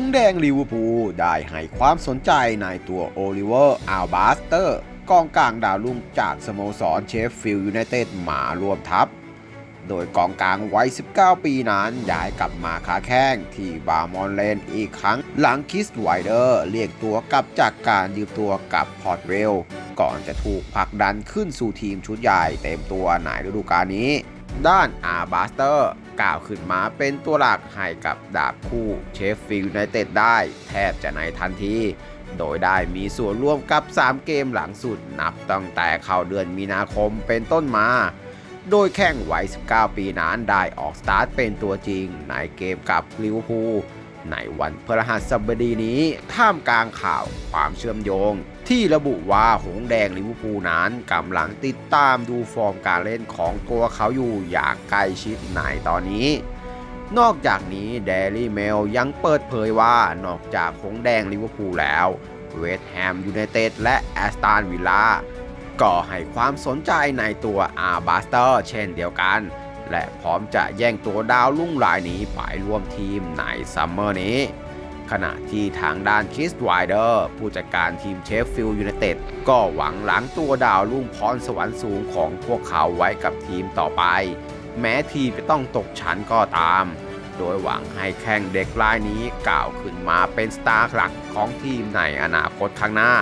งแดงลิเวอร์พูลได้ให้ความสนใจในตัวโอลิเวอร์อัลบาสเตอร์กองกลางดาวรุ่งจากสโมสรเชฟฟิลด์ยูไนเต็ดมารวมทัพ โดยกองกลางวัย 19 ปีนั้นย้ายกลับมาค้าแข้งที่บาร์มอนเลนอีกครั้ง หลังคิสไวเดอร์เรียกตัวกลับจากการยืมตัวกับพอร์ตเวล ก่อนจะถูกผลักดันขึ้นสู่ทีมชุดใหญ่เต็มตัวในฤดูกาลนี้ ด้านอาบาสเตอร์ กล่าวขึ้นมาเป็นตัวหลักให้กับดาบคู่เชฟฟิลด์ยูไนเต็ดได้ แทบจะในทันที โดยได้มีส่วนร่วมกับ 3 เกมหลังสุดนับตั้งแต่เข้าเดือนมีนาคมเป็นต้นมา โดยแข่งวัย 19 ปีนั้นได้ออกสตาร์ทเป็นตัวจริงในเกมกับลิเวอร์พูลในวันพฤหัสบดีนี้ท่ามกลางข่าวความเชื่อมโยง ที่ระบุว่าหงแดงลิเวอร์พูลนั้นกำลังติดตามดูฟอร์มการเล่นของตัวเขาอยู่อย่างใกล้ชิดในตอนนี้ นอกจากนี้ Daily Mail ยังเปิดเผยว่านอกจากหงแดงลิเวอร์พูลแล้วเวสต์แฮมยูไนเต็ดและแอสตันวิลล่าก็ให้ความสนใจในตัวอาร์บาสเตอร์เช่นเดียวกัน และพร้อมจะแย่งตัวดาวรุ่งรายนี้ไปร่วมทีมในซัมเมอร์นี้ ขณะที่ทางด้านคิสไวเดอร์ ผู้จัดการทีมเชฟฟิลด์ยูไนเต็ดก็หวังหลังตัวดาวรุ่งพรสวรรค์สูงของพวกเขาไว้กับทีมต่อไป แม้ทีมจะต้องตกชั้นก็ตาม โดยหวังให้แข่งเด็กรายนี้กล่าวขึ้นมาเป็นสตาร์หลักของทีมในอนาคตข้างหน้า